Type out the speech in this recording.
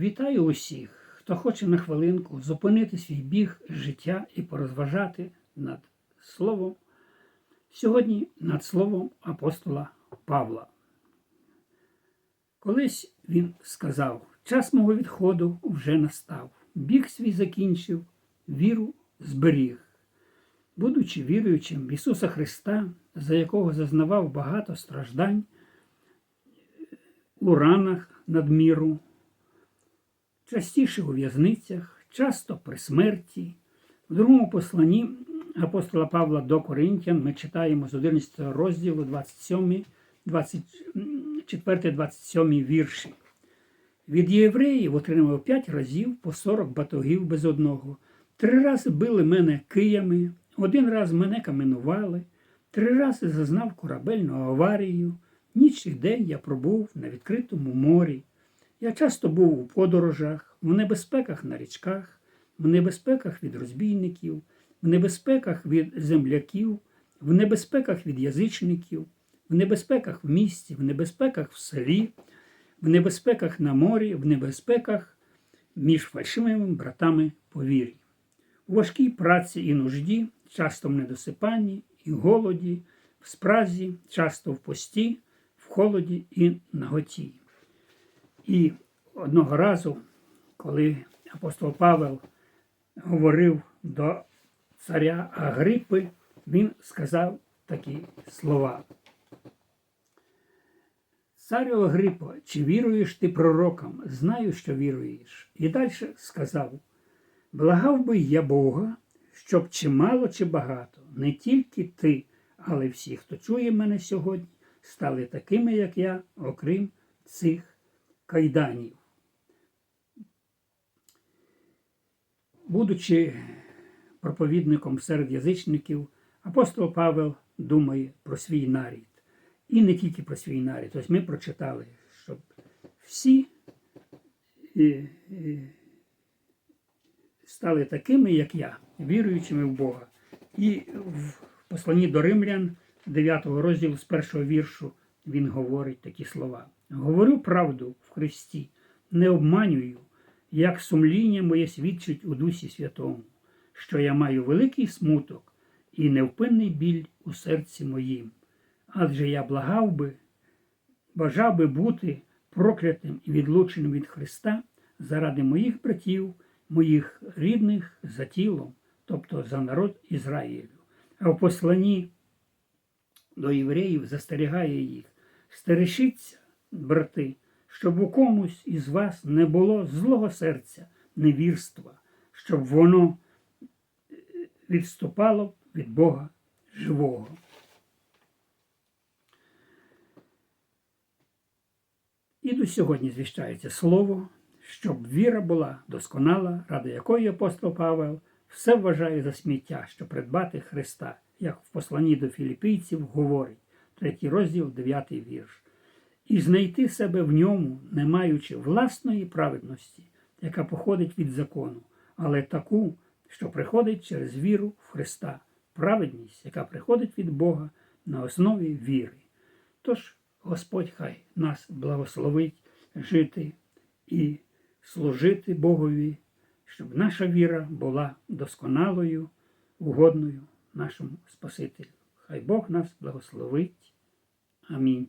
Вітаю усіх, хто хоче на хвилинку зупинити свій біг життя і порозважати над словом. Сьогодні над словом апостола Павла. Колись він сказав: час мого відходу вже настав. Біг свій закінчив, віру зберіг. Будучи віруючим в Ісуса Христа, за якого зазнавав багато страждань у ранах надміру, частіше у в'язницях, часто при смерті. В другому посланні апостола Павла до Коринтян ми читаємо з 11 розділу 27, 24, 27 вірші. Від євреїв отримав п'ять разів по 40 батогів без одного. Три рази били мене киями, один раз мене каменували, три рази зазнав корабельну аварію. Ніч і день я пробув на відкритому морі. Я часто був у подорожах, в небезпеках на річках, в небезпеках від розбійників, в небезпеках від земляків, в небезпеках від язичників, в небезпеках в місті, в небезпеках в селі, в небезпеках на морі, в небезпеках між фальшивими братами по вірі. У важкій праці і нужді, часто в недосипанні і голоді, в спразі, часто в пості, в холоді і наготі. І одного разу, коли апостол Павел говорив до царя Агрипи, він сказав такі слова. Царю Агрипо, чи віруєш ти пророкам? Знаю, що віруєш. І далі сказав: Благав би я Бога, щоб чи мало, чи багато, не тільки ти, але всі, хто чує мене сьогодні, стали такими, як я, окрім цих кайданів. Будучи проповідником серед язичників, апостол Павел думає про свій нарід. І не тільки про свій нарід. Ось ми прочитали, щоб всі е, е, стали такими, як я, віруючими в Бога. І в посланні до римлян, 9 розділу з першого віршу, він говорить такі слова. Говорю правду в Христі, не обманюю, як сумління моє свідчить у Дусі Святому, що я маю великий смуток і невпинний біль у серці моїм. Адже я благав би, бажав би бути проклятим і відлученим від Христа заради моїх братів, моїх рідних за тілом, тобто за народ Ізраїлю. А в посланні до євреїв застерігає їх. Стережіться, брати, щоб у комусь із вас не було злого серця, невірства, щоб воно відступало від Бога живого. І до сьогодні звіщається слово, щоб віра була досконала, ради якої апостол Павел все вважає за сміття, щоб придбати Христа, як в посланні до філіпійців говорить, третій розділ, дев'ятий вірш, і знайти себе в ньому, не маючи власної праведності, яка походить від закону, але таку, що приходить через віру в Христа, праведність, яка приходить від Бога на основі віри. Тож Господь хай нас благословить жити і служити Богові, щоб наша віра була досконалою, угодною нашому Спасителю. Хай Бог нас благословить. Амінь.